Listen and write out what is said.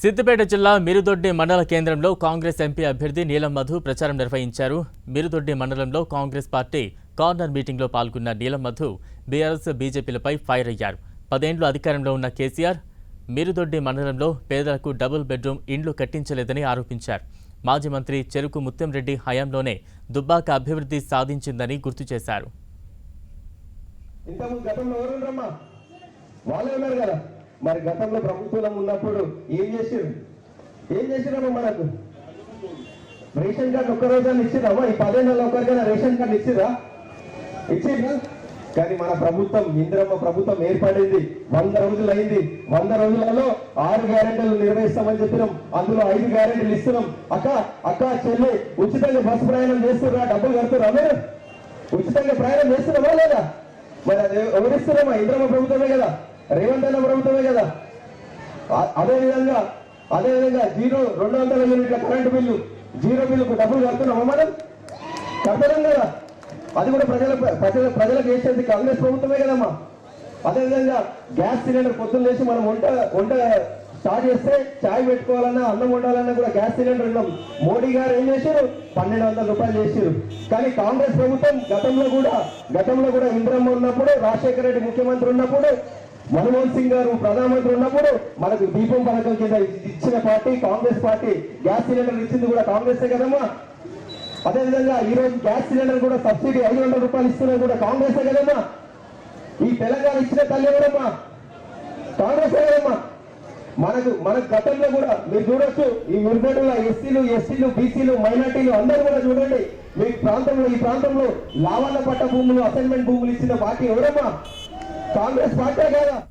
సిద్దిపేట జిల్లా మిరుదొడ్డి మండల కేంద్రంలో కాంగ్రెస్ ఎంపీ అభ్యర్థి నీలం మధు ప్రచారం నిర్వహించారు. మిరుదొడ్డి మండలంలో కాంగ్రెస్ పార్టీ కార్నర్ మీటింగ్లో పాల్గొన్న నీలం మధు బీఆర్ఎస్ బీజేపీలపై ఫైర్ అయ్యారు. పదేండ్లు అధికారంలో ఉన్న కేసీఆర్ మిరుదొడ్డి మండలంలో పేదలకు డబుల్ బెడ్రూమ్ ఇండ్లు కట్టించలేదని ఆరోపించారు. మాజీ మంత్రి చెరుకు ముత్యంరెడ్డి హయాంలోనే దుబ్బాక అభివృద్ధి సాధించిందని గుర్తు చేశారు. మరి గతంలో ప్రభుత్వం ఉన్నప్పుడు ఏం చేసిరు ఏం చేసిరమ్మా మనకు? రేషన్ కార్డు ఒక్క రోజు ఇచ్చిరమ్మా ఈ పదేళ్ళలో ఒకరికైనా రేషన్ కార్డు ఇచ్చిరా ఇచ్చిరా కానీ మన ప్రభుత్వం ఇందిరమ్మ ప్రభుత్వం ఏర్పడింది. వంద రోజులు అయింది వంద రోజులలో ఆరు గ్యారెంటీలు నిర్వహిస్తామని చెప్పినాం. అందులో ఐదు గ్యారెంటీలు ఇస్తున్నాం. అక్క అక్క చెల్లి ఉచితంగా బస్సు ప్రయాణం చేస్తున్నా డబ్బులు కడుతురా మీరు? ఉచితంగా ప్రయాణం చేస్తున్నామా లేదా? మరి అది ఎవరిస్తున్నామా ఇంద్రమ్మ ప్రభుత్వమే కదా. రేవంత్ అన్న ప్రభుత్వమే కదా? అదే విధంగా అదే విధంగా జీరో రెండు వందల యూనిట్ల కరెంటు బిల్లు జీరో బిల్లుకు డబ్బులు కడుతున్నామా మనం కట్టడం కదా. అది కూడా ప్రజల ప్రజల ప్రజలకు వేసేది కాంగ్రెస్ ప్రభుత్వమే కదమ్మా. అదే విధంగా గ్యాస్ సిలిండర్ పొద్దున్న లేచి మనం వంట వంట స్టార్ట్ చేస్తే చాయ్ పెట్టుకోవాలన్నా అన్నం వండాలన్నా కూడా గ్యాస్ సిలిండర్ ఉన్నాం మోడీ గారు ఏం చేశారు? పన్నెండు వందల రూపాయలు చేశారు. కానీ కాంగ్రెస్ ప్రభుత్వం గతంలో కూడా గతంలో కూడా ఇంద్రమ్మ ఉన్నప్పుడు రాజశేఖర రెడ్డి ముఖ్యమంత్రి ఉన్నప్పుడు మన్మోహన్ సింగ్ గారు ప్రధానమంత్రి ఉన్నప్పుడు మనకు దీపం పథకం కింద ఇచ్చిన party Congress party gas cylinder ఇచ్చింది కూడా కాంగ్రెసే కదమ్మా? అదేవిధంగా ఈ రోజు గ్యాస్ సిలిండర్ కూడా సబ్సిడీ ఐదు వందల రూపాయలు ఇస్తున్నది కూడా కాంగ్రెసే కదమ్మా? ఈ తెలంగాణ ఇచ్చిన తల్లి ఎవరమ్మా? కాంగ్రెస్ కదమ్మా? మనకు మనకు గతంలో కూడా మీరు చూడొచ్చు ఈ మురుగడ్డలో ఎస్సీలు ఎస్సీలు బీసీలు మైనార్టీలు అందరూ కూడా చూడండి మీ ప్రాంతంలో ఈ ప్రాంతంలో లావాల పట్ట భూములు అసైన్మెంట్ భూములు ఇచ్చిన పార్టీ ఎవరమ్మా? కాంగ్రెస్ పార్టీ కదా?